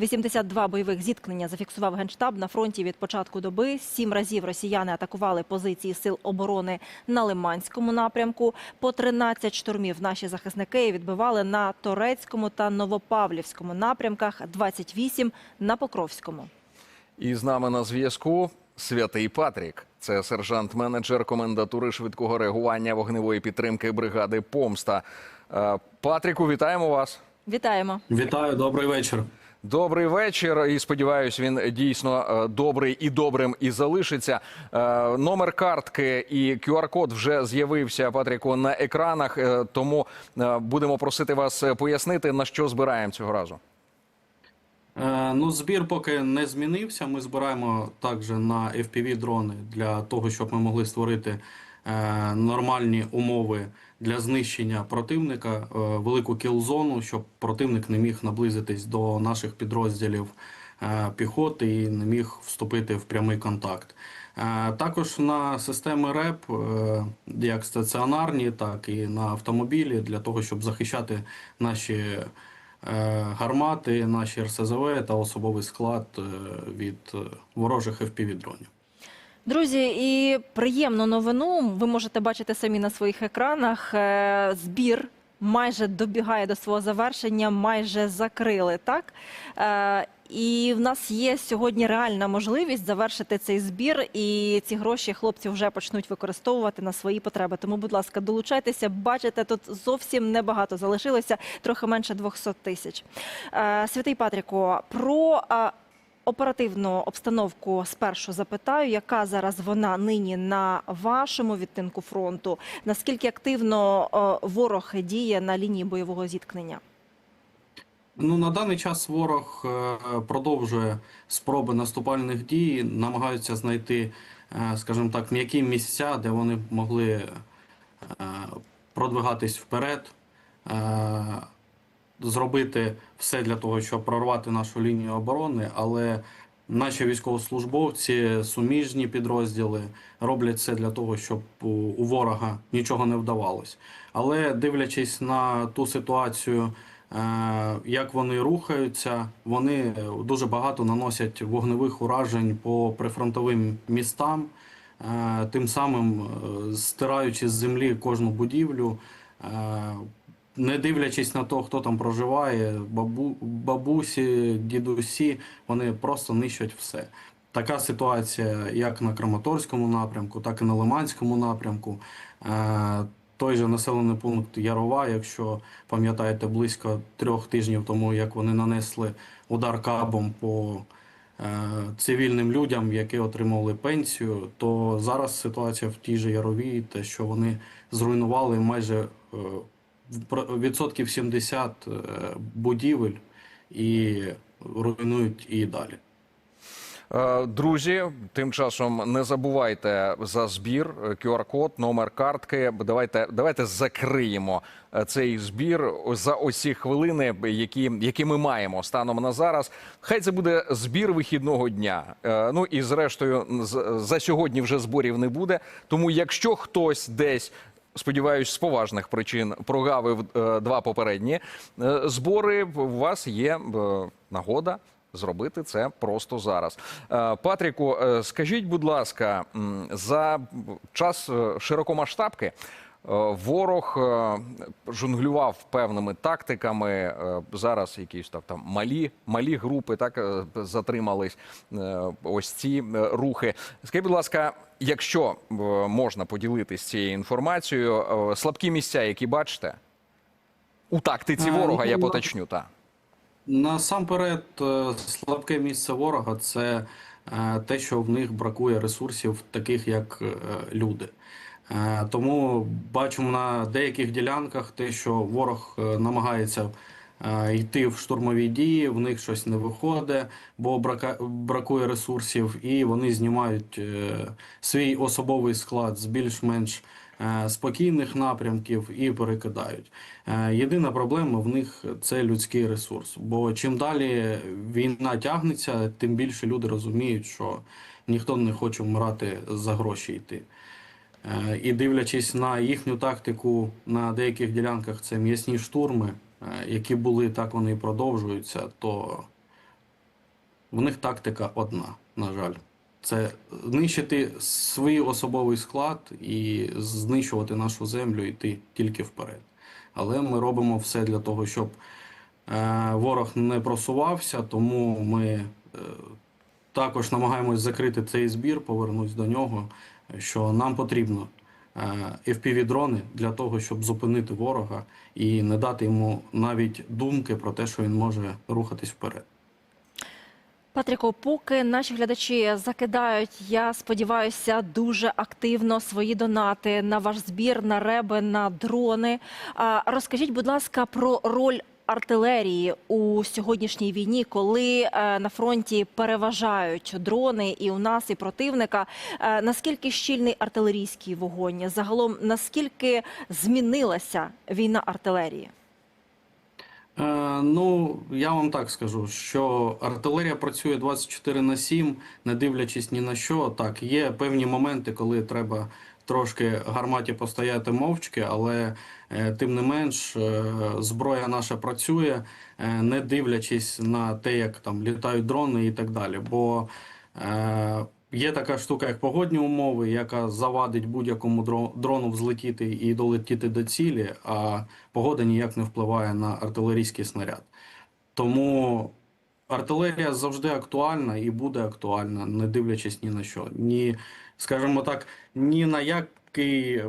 82 бойових зіткнення зафіксував генштаб на фронті від початку доби. Сім разів росіяни атакували позиції сил оборони на Лиманському напрямку. По 13 штурмів наші захисники відбивали на Торецькому та Новопавлівському напрямках, 28 на Покровському. І з нами на зв'язку Святий Патрік. Це сержант-менеджер комендатури швидкого реагування вогневої підтримки бригади Помста. Е, Патріку, вітаємо вас. Вітаємо. Вітаю, добрий вечір. Добрий вечір. І сподіваюсь, він дійсно е, добрий і добрим і залишиться. Е, Номер картки і QR-код вже з'явився Патріку на екранах. е, Тому будемо просити вас пояснити на що збираємо цього разу. Ну, збір поки не змінився. Ми збираємо також на FPV дрони для того, щоб ми могли створити нормальні умови для знищення противника, е, велику кіл-зону, щоб противник не міг наблизитись до наших підрозділів е, піхоти і не міг вступити в прямий контакт. Е, Також на системи РЕП, е, як стаціонарні, так і на автомобілі, для того, щоб захищати наші е, гармати, наші РСЗВ та особовий склад е, від е, ворожих FPV-дронів. Друзі, і приємну новину ви можете бачити самі на своїх екранах. Е, Збір майже добігає до свого завершення, майже закрили так. Е, І в нас є сьогодні реальна можливість завершити цей збір, і ці гроші хлопці вже почнуть використовувати на свої потреби. Тому, будь ласка, долучайтеся. Бачите, тут зовсім небагато залишилося, трохи менше 200 тисяч. Е, Святий Патріку, про оперативну обстановку спершу запитаю, яка зараз вона нині на вашому відтинку фронту? Наскільки активно е, ворог діє на лінії бойового зіткнення? Ну, на даний час ворог е, продовжує спроби наступальних дій, намагаються знайти, е, скажімо так, м'які місця, де вони могли продвигатись вперед, зробити все для того, щоб прорвати нашу лінію оборони, але наші військовослужбовці, суміжні підрозділи роблять все для того, щоб у, ворога нічого не вдавалось. Але дивлячись на ту ситуацію, е, як вони рухаються, вони дуже багато наносять вогневих уражень по прифронтовим містам, е, тим самим е, стираючи з землі кожну будівлю. Не дивлячись на те, хто там проживає, бабу, бабусі, дідусі, вони просто нищать все. Така ситуація як на Краматорському напрямку, так і на Лиманському напрямку. Е, той же населений пункт Ярова, якщо пам'ятаєте, близько трьох тижнів тому, як вони нанесли удар кабом по е, цивільним людям, які отримували пенсію, то зараз ситуація в тій же Ярові, те, що вони зруйнували майже е, відсотків 70 е, будівель і руйнують і далі. Е, Друзі, тим часом не забувайте за збір, е, QR-код, номер картки. Давайте, давайте закриємо цей збір за осі хвилини, які, які ми маємо станом на зараз. Хай це буде збір вихідного дня. Ну і зрештою, за сьогодні вже зборів не буде. Тому, якщо хтось десь Сподіваюсь, з поважних причин прогавив е, два попередні е, збори. У вас є е, нагода зробити це просто зараз. Патріку, скажіть, будь ласка, за час широкомасштабки ворог жонглював певними тактиками. Зараз якісь так там малі, малі групи так затримались. Ось ці рухи. Скажіть, будь ласка, якщо е, можна поділитися цією інформацією, е, слабкі місця, які бачите у тактиці Е, ворога, я ну, поточню так. Насамперед, слабке місце ворога це те, що в них бракує ресурсів, таких як люди. Тому бачимо на деяких ділянках те, що ворог намагається йти в штурмові дії, в них щось не виходить, бо бракує ресурсів, і вони знімають е, свій особовий склад з більш-менш е, спокійних напрямків і перекидають. Е, Єдина проблема в них це людський ресурс. Бо чим далі війна тягнеться, тим більше люди розуміють, що ніхто не хоче вмирати за гроші йти. І дивлячись на їхню тактику на деяких ділянках, це м'ясні штурми, які були, так вони і продовжуються, то В них тактика одна, на жаль. Це знищити свій особовий склад і знищувати нашу землю, йти тільки вперед. Але ми робимо все для того, щоб е, ворог не просувався, тому ми е, також намагаємось закрити цей збір, повернусь до нього, що нам потрібно е, FPV-дрони для того, щоб зупинити ворога і не дати йому навіть думки про те, що він може рухатись вперед. Патріко, поки наші глядачі закидають, я сподіваюся, дуже активно свої донати на ваш збір, на реби, на дрони. Розкажіть, будь ласка, про роль артилерії у сьогоднішній війні, коли е, на фронті переважають дрони і у нас, і противника. Е, Наскільки щільний артилерійський вогонь? Загалом, наскільки змінилася війна артилерії? Е, ну, я вам так скажу, що артилерія працює 24 на 7, не дивлячись ні на що. Так, є певні моменти, коли треба трошки гарматі постояти мовчки, але е, тим не менш е, зброя наша працює, е, не дивлячись на те, як там літають дрони і так далі. Бо є така штука, як погодні умови, яка завадить будь-якому дрону взлетіти і долетіти до цілі, а погода ніяк не впливає на артилерійський снаряд. Тому артилерія завжди актуальна і буде актуальна, не дивлячись ні на що. Ні, скажімо так, ні на який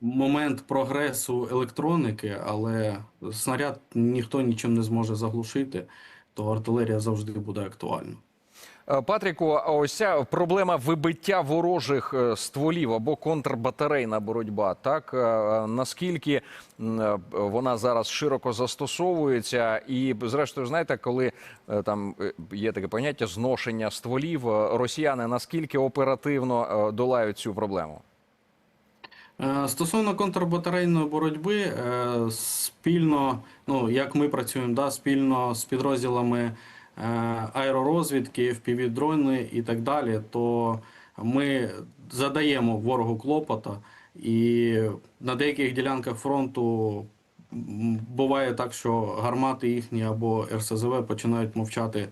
момент прогресу електроніки, але снаряд ніхто нічим не зможе заглушити, то артилерія завжди буде актуальна. Е, Патріку, а ось проблема вибиття ворожих е, стволів або контрбатарейна боротьба. Так Е, наскільки вона зараз широко застосовується, і зрештою, знаєте, коли там є таке поняття зношення стволів, росіяни наскільки оперативно долають цю проблему? Стосовно контрбатарейної боротьби, спільно, ну як ми працюємо, да, спільно з підрозділами аеророзвідки, FPV-дрони і так далі, то ми задаємо ворогу клопота, і на деяких ділянках фронту буває так, що гармати їхні або РСЗВ починають мовчати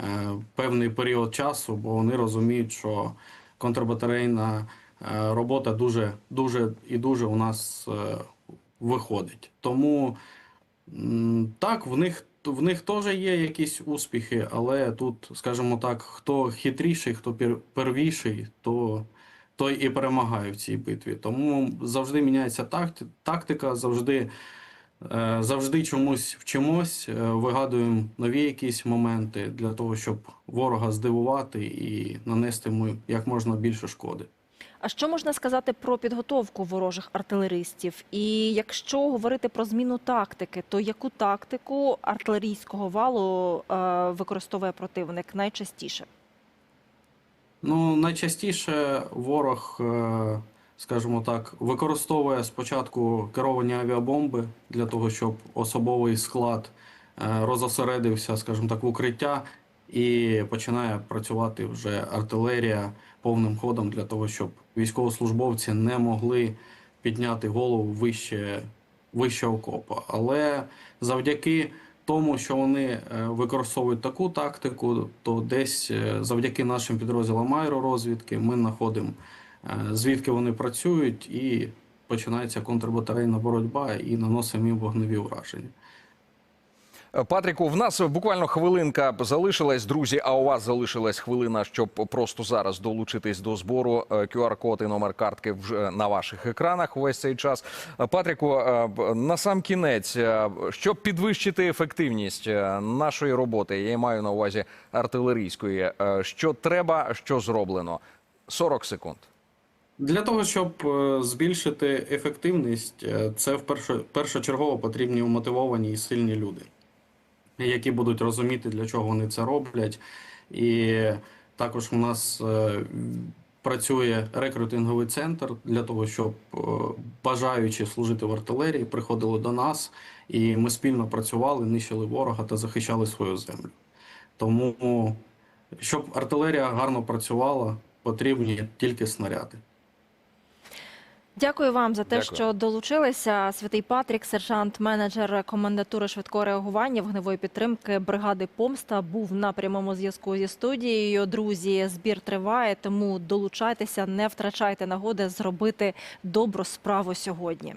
е, певний період часу, бо вони розуміють, що контрбатарейна е, робота дуже, дуже і дуже у нас е, виходить. Тому так, в них, в них теж є якісь успіхи, але тут, скажімо так, хто хитріший, хто пер- первіший, то той і перемагає в цій битві. Тому завжди міняється такти- тактика, завжди, е, завжди чомусь вчимось, е, вигадуємо нові якісь моменти для того, щоб ворога здивувати і нанести йому як можна більше шкоди. А що можна сказати про підготовку ворожих артилеристів? І якщо говорити про зміну тактики, то яку тактику артилерійського валу е, використовує противник найчастіше? Ну, найчастіше ворог, е, скажімо так, використовує спочатку керовані авіабомби для того, щоб особовий склад е, розосередився, скажімо так, в укриття, і починає працювати вже артилерія повним ходом для того, щоб військовослужбовці не могли підняти голову вище, вище окопа. Але завдяки тому, що вони е, використовують таку тактику, то десь е, завдяки нашим підрозділам аеророзвідки ми знаходимо, е, звідки вони працюють, і починається контрбатарейна боротьба і наносимо їм вогневі ураження. Е, Патріку, в нас буквально хвилинка залишилась, друзі. А у вас залишилась хвилина, щоб просто зараз долучитись до збору. Е, QR-код і номер картки вже на ваших екранах увесь цей час. Е, Патріку, е, на сам кінець, е, щоб підвищити ефективність е, нашої роботи, я маю на увазі артилерійської. е, Що треба, що зроблено? 40 секунд. Для того, щоб е, збільшити ефективність, е, це в першочергово потрібні мотивовані і сильні люди, які будуть розуміти, для чого вони це роблять. І також у нас е, працює рекрутинговий центр для того, щоб е, бажаючі служити в артилерії приходили до нас, і ми спільно працювали, нищили ворога та захищали свою землю. Тому, щоб артилерія гарно працювала, потрібні тільки снаряди. Дякую вам за те, Дякую. що долучилися. Святий Патрік, сержант, менеджер комендатури швидкого реагування вогневої підтримки бригади Помста, був на прямому зв'язку зі студією. Друзі, збір триває, тому долучайтеся, не втрачайте нагоди зробити добру справу сьогодні.